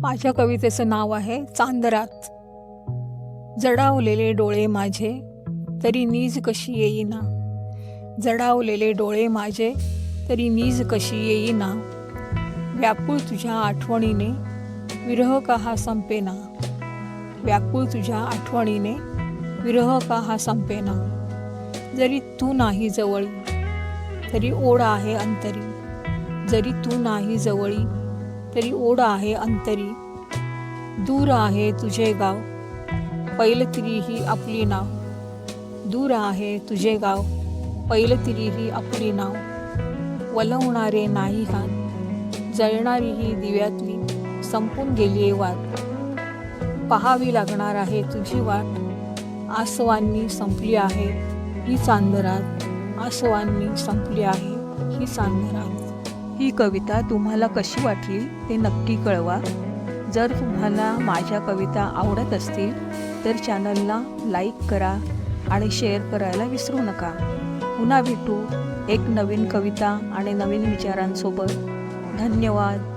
माझ्या कवितेचं नाव आहे चांदरात. जडावलेले डोळे माझे तरी नीज कशी येईना. जडावलेले डोळे माझे तरी नीज कशी येईना. व्याकुळ तुझ्या आठवणीने विरह का हा संपेना. व्याकुळ तुझ्या आठवणीने विरह का हा संपेना. जरी तू नाही जवळी तरी ओढ आहे अंतरी. जरी तू नाही जवळी तरी ओढ आहे अंतरी. दूर आहे तुझे गाव. पहिलं ही आपली नाव. दूर आहे तुझे गाव. पहिलं ही आपली नाव. वलवणारे नाही हान. जळणारी ही दिव्यातली संपून गेली वाट. पहावी लागणार आहे तुझी वाट. आसवांनी संपली आहे ही चांदरात. आसवांनी संपली आहे ही चांदरात. ही कविता तुम्हाला कशी वाटली ते नक्की कळवा. जर तुम्हाला माझ्या कविता आवडत असतील तर चॅनलला लाईक करा आणि शेअर करायला विसरू नका. पुन्हा भेटू एक नवीन कविता आणि नवीन विचारांसोबत. धन्यवाद.